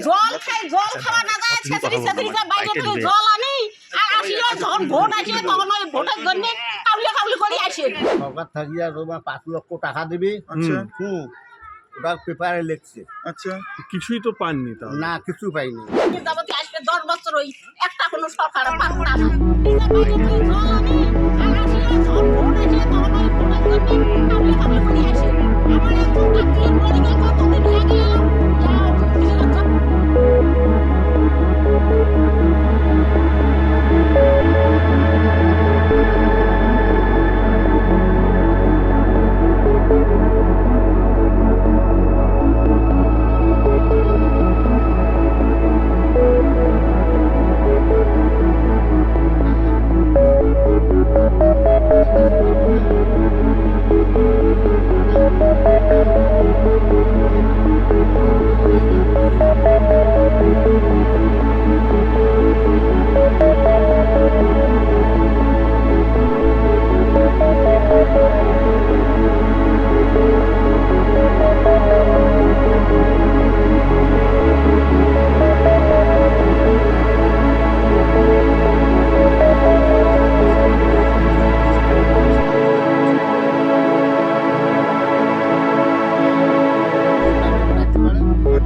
জল খাই জল খাওয়া না যায় ছেত্রি ছেত্রি যায় বাইরে থেকে জল আনি আর আসিও যখন ভোট আসে তখন ওই ভোটের জন্য কাউলি কাউলি করে আসে। সরকার থাকিয়া তোমার পাঁচ লক্ষ টাকা দেবে। আচ্ছা। হুম। ওটা পেপারে লিখছে। আচ্ছা। কিছুই তো পাননি তাও না কিছু পাইনি। যাবতী আসবে দশ বছর ওই একটা কোনো সরকার না। জল আনি আর আসিও যখন ভোট আসে তখন ওই ভোটের জন্য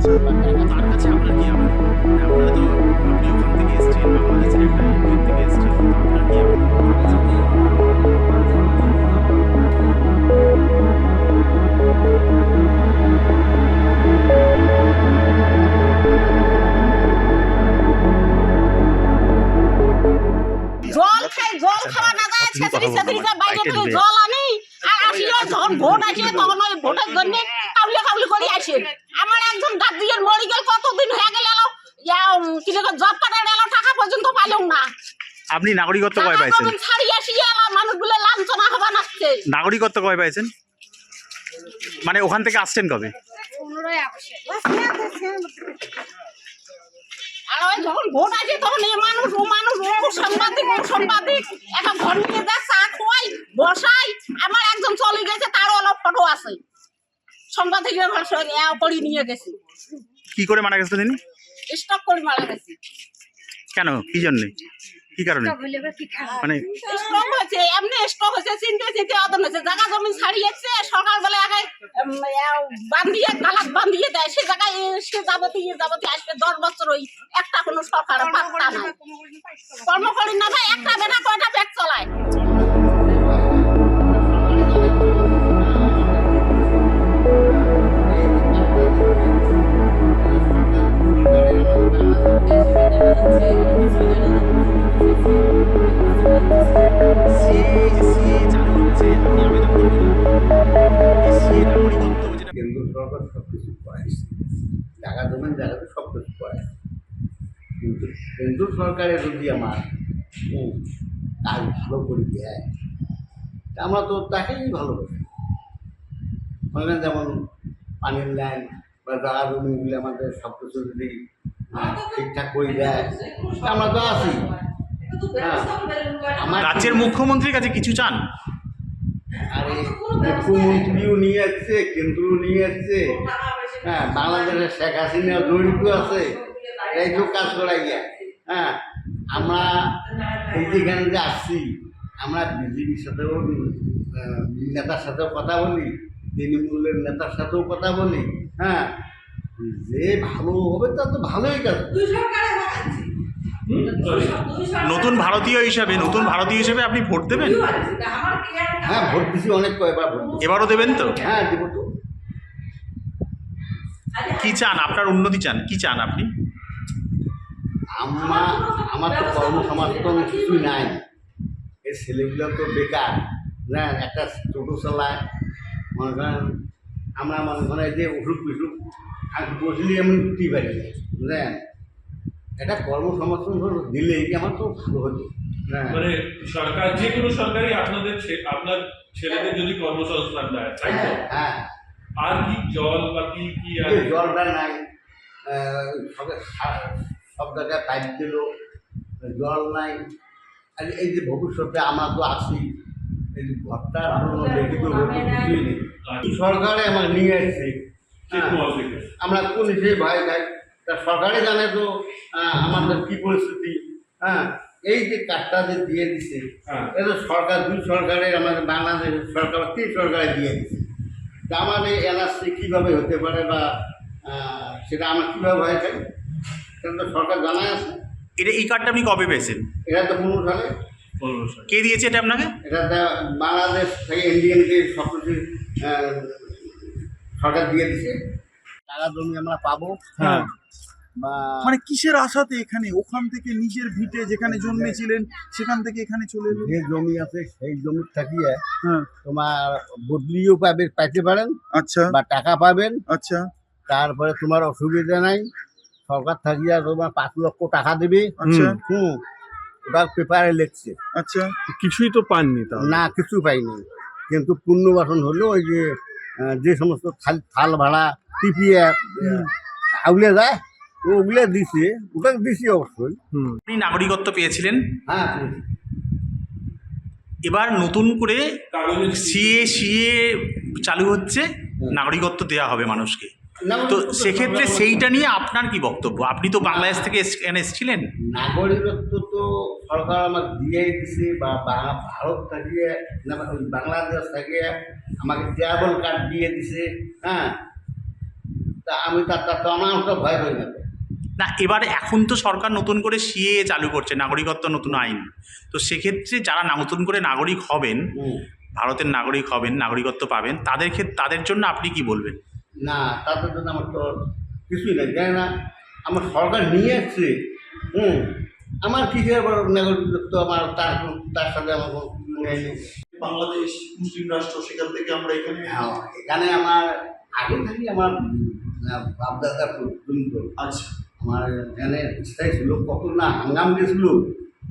তার কাছে আপনার কি আবেদন আপনারা তো আপনি ওখান থেকে এসেছেন বাংলাদেশের একটা ইউনিট থেকে এসেছেন আপনার কি আবেদন জল খাই জল খাওয়া না যায় ছেত্রি ছেত্রি বাইরে থেকে জল আনি আর আসিও যখন ভোট আসে তখন ওই ভোটের জন্য কাউলি কাউলি করে আসে। একজন গার্জিয়ান মরে গেল কতদিন হয়ে গেল কি জব কার্ডের এলো টাকা পর্যন্ত পাইলাম না। আপনি নাগরিকত্ব কয় পাইছেন? মানুষগুলো লাঞ্ছনা হবা নাচ্ছে। নাগরিকত্ব কয় পাইছেন? মানে ওখান থেকে আসছেন কবে? আর ওই যখন ভোট আসে তখন এ মানুষ ও মানুষ ও সাংবাদিক ও সাংবাদিক একটা ঘর নিয়ে যায় চা খোয়াই বসাই আমার একজন চলে গেছে তারও অলপ ফটো আছে। সাংবাদিকের সঙ্গে করে নিয়ে গেছে। কি করে মারা গেছে তিনি স্টক করে মারা গেছে। কেন? কি জন্যে? কি কারণে? মানে স্টক হয়েছে এমনি স্টক হয়েছে চিনতে চিনতে অদন হয়েছে। জায়গা জমি ছাড়িয়েছে সকালবেলা আগে বান্ধিয়ে গালাত বান্ধিয়ে দেয়। সে জায়গায় সে যাবতীয় ইয়ে যাবতীয় আসবে দশ বছর ওই একটা কোনো সরকার পাত্তা নাই। কর্ম করি না ভাই একটা বেটা কয়টা পেট চলায়? জায়গা জমিন জায়গাতে সব কিছু করে। কিন্তু কেন্দ্র সরকারে যদি আমার কাজ ভালো করে দেয় আমরা তো তাকেই ভালোবাসি। মনে যেমন পানির লাইন বা জায়গা জমিগুলি আমাদের সব কিছু যদি ঠিকঠাক করে দেয় আমরা তো আছি। হ্যাঁ আমার রাজ্যের মুখ্যমন্ত্রীর কাছে কিছু চান? আরে মুখ্যমন্ত্রীও নিয়ে আসছে কেন্দ্রও নিয়ে আসছে। হ্যাঁ বাংলাদেশের শেখ হাসিনা জড়িত আছে এই তো কাজ করাই গিয়া হ্যাঁ আমরা এই যেখানে যে আসছি আমরা বিজেপির সাথেও নেতার সাথেও কথা বলি তৃণমূলের নেতার সাথেও কথা বলি হ্যাঁ যে ভালো হবে তা তো ভালোই কাজ। নতুন ভারতীয় হিসাবে নতুন ভারতীয় হিসাবে আপনি ভোট দেবেন? হ্যাঁ ভোট দিছি অনেক কয়বার ভোট এবারও দেবেন তো? হ্যাঁ দেবো তো। কি চান? আপনার উন্নতি চান? কি চান আপনি? আমার আমার তো কর্মসংস্থান কিছুই নাই। এই ছেলেগুলো তো বেকার। না একটা টোটো চালায় মনে করেন আমরা মনে করেন এই যে অসুখ বিসুখ আমি বসলি আমি উঠতেই পারি বুঝলেন? এটা কর্মসংস্থান দিলে কি আমার তো ভালো হতো? হ্যাঁ। মানে সরকার যে কোনো সরকারই আপনাদের আপনার ছেলেদের যদি কর্মসংস্থান দেয় তাই তো? হ্যাঁ হ্যাঁ। আর কি জল বা কি কি জলটা নাই। সব- সব জায়গায় পাইপ দিল। জল নাই। আর এই যে ভবিষ্যতে আমরা তো আসি এই যে ঘরটার কোনো লিখিত কিছুই নেই। সরকারে আমার নিয়ে এসছে। ঠিক আমরা কোন সেই ভাই ভাই তা সরকারে জানে তো আমাদের কি পরিস্থিতি। হ্যাঁ। এই যে কার্ডটা যে দিয়ে দিছে হ্যাঁ। এটা সরকার দুই সরকারের আমাদের বাংলাদেশ সরকার তিন সরকারে দিয়ে দিছে। আমার এই এনআরসি কীভাবে হতে পারে বা সেটা আমার কীভাবে হয়ে থাকে সেটা তো সরকার জানাই আছে। এটা এই কার্ডটা আপনি কবে পেয়েছেন? এটা তো পনেরো সালে। কে দিয়েছে এটা আপনাকে? এটা তো বাংলাদেশ থেকে ইন্ডিয়ানকে সব কিছু সরকার দিয়ে দিছে। টাকা জমি আমরা পাবো। হ্যাঁ। বা মানে কিসের আশাতে এখানে? ওখান থেকে নিজের ভিটে যেখানে জন্মেছিলেন সেখান থেকে এখানে চলে এলেন? যে জমি আছে সেই জমি থাকিয়ে হ্যাঁ। তোমার বদলিও পাবে পাইতে পারেন। আচ্ছা। বা টাকা পাবেন। আচ্ছা। তারপরে তোমার অসুবিধা নাই। সরকার থাকিয়া তোমার পাঁচ লক্ষ টাকা দেবে। আচ্ছা। হুম। ওটা পেপারে লিখছে। আচ্ছা। কিছুই তো পাননি তাহলে? না কিছু পাইনি। কিন্তু পুণ্যবাসন হলো ওই যে যে সমস্ত থাল থাল ভাড়া টিপিয়ে আউলে যায়। ওগুলো দিছে ওটা দিছি অবশ্যই। আপনি নাগরিকত্ব পেয়েছিলেন? হ্যাঁ এবার নতুন করে সিএ সিএ চালু হচ্ছে নাগরিকত্ব দেওয়া হবে মানুষকে। তো সেক্ষেত্রে সেইটা নিয়ে আপনার কি বক্তব্য? আপনি তো বাংলাদেশ থেকে এস- এখানে এসেছিলেন। নাগরিকত্ব তো সরকার আমাকে দিয়ে দিছে বা ভারত থেকে না ওই বাংলাদেশ থেকে আমাকে ট্রাভেল কার্ড দিয়ে দিছে হ্যাঁ। তা আমি তার তার তো আমার তো ভয় হয়ে যাবে না এবার এখন তো সরকার নতুন করে সিএ চালু করছে নাগরিকত্ব নতুন আইন। তো সেক্ষেত্রে যারা নতুন করে নাগরিক হবেন। ভারতের নাগরিক হবেন নাগরিকত্ব পাবেন তাদের ক্ষেত্রে তাদের জন্য আপনি কি বলবেন? না তাদের জন্য আমার তো কিছুই নাই। জানি না আমার সরকার নিয়ে এসছে হুম। আমার আবার নাগরিকত্ব আমার তার তার সাথে আমার নেই। বাংলাদেশ মুসলিম রাষ্ট্র সেখান থেকে আমরা এখানে হ্যাঁ, এখানে আমার আগে থেকে আমার বাপদাদা আচ্ছা। আমার এখানে স্থায়ী ছিল কত না হাঙ্গাম গেছিল।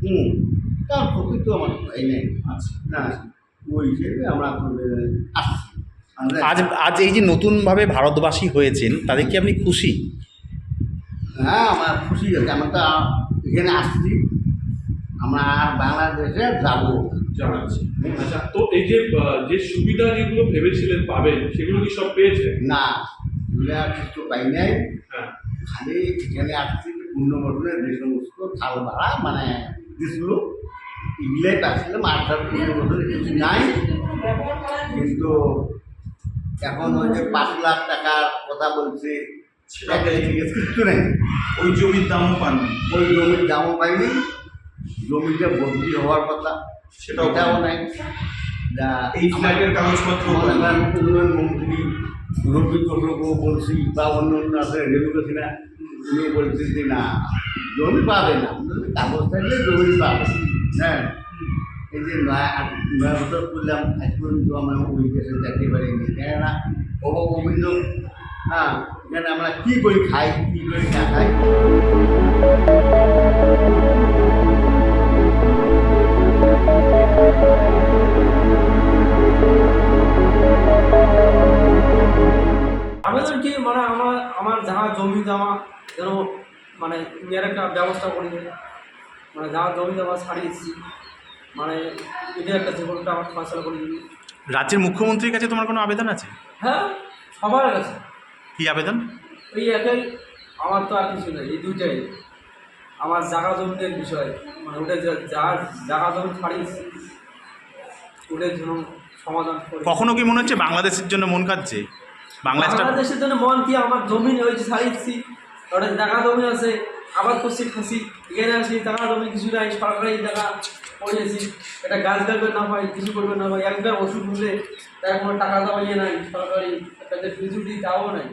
হুম তার প্রকৃত আমার ভয় নেই। আচ্ছা। না ওই হিসেবে আমরা আপনাদের আসছি। আমরা- আজ আজ এই যে নতুনভাবে ভারতবাসী হয়েছেন তাদের কি আপনি খুশি? হ্যাঁ আমার খুশি আছে আমরা তো এখানে আসছি। আমরা আর বাংলাদেশে যাব। জানাচ্ছি। আচ্ছা তো এই যে যে সুবিধা যেগুলো ভেবেছিলেন পাবেন সেগুলো কি সব পেয়েছে না কিছু পাই নাই। খালি এখানে আসছি পূর্ণ বছরের যে সমস্ত থাল ভাড়া মানে দিছিল আর তার পূর্ণ বছরে কিছু নাই। কিন্তু এখন ওই যে পাঁচ লাখ টাকার কথা বলছে সেটা কিচ্ছু নেই। ওই জমির দামও পাননি। ওই জমির দামও পাইনি জমিটা বদলি হওয়ার কথা সেটাও নাই। এই ফ্ল্যাটের কাগজপত্র মনে মন্ত্রী রবি কটকও বলছি, বা অন্য অন্য আছে রেণুকা সিনহা উনিও বলছি যে, না, জমি পাবে না। কাগজ থাকলে জমি পাবে। হ্যাঁ। এই যে নয়া নয়া বছর করলাম, আজ পর্যন্ত আমরা ওই দেশে চাকরি পারিনি কেননা অভাব অভিযোগ হ্যাঁ কেন আমরা কী করে খাই, কী করে না খাই? আবেদন কি মানে আমার আমার যাহা জমি জমা যেন মানে এর একটা ব্যবস্থা করে মানে যাহা জমি জমা ছাড়িয়েছি মানে এদের একটা জীবনটা আমার ফসল করে দিবি রাজ্যের মুখ্যমন্ত্রীর কাছে তোমার কোনো আবেদন আছে? হ্যাঁ সবার কাছে। কি আবেদন? ওই একাই আমার তো আর কিছু নেই এই দুইটাই। আমার জাগা জমিদের বিষয় মানে ওটা যা যা- জায়গা জমি ছাড়িয়েছি ওটার জন্য সমাধান কখনো কি মনে হচ্ছে বাংলাদেশের জন্য মন বাংলাদেশটা বাংলাদেশের জন্য মন কি? আমার জমি ওই যে ছাড়িয়েছি ওটা টাকা জমি আছে আবার করছি, খাসি। এখানে আসি, টাকা জমি কিছু নাই, সরকারি টাকা পড়েছি। এটা গাছ গাছবে না হয় কিছু করবে না হয় একবার ওষুধ হলে তার কোনো টাকা দেওয়া ইয়ে নাই, সরকারি। একটা ফিজুটি তাও নাই।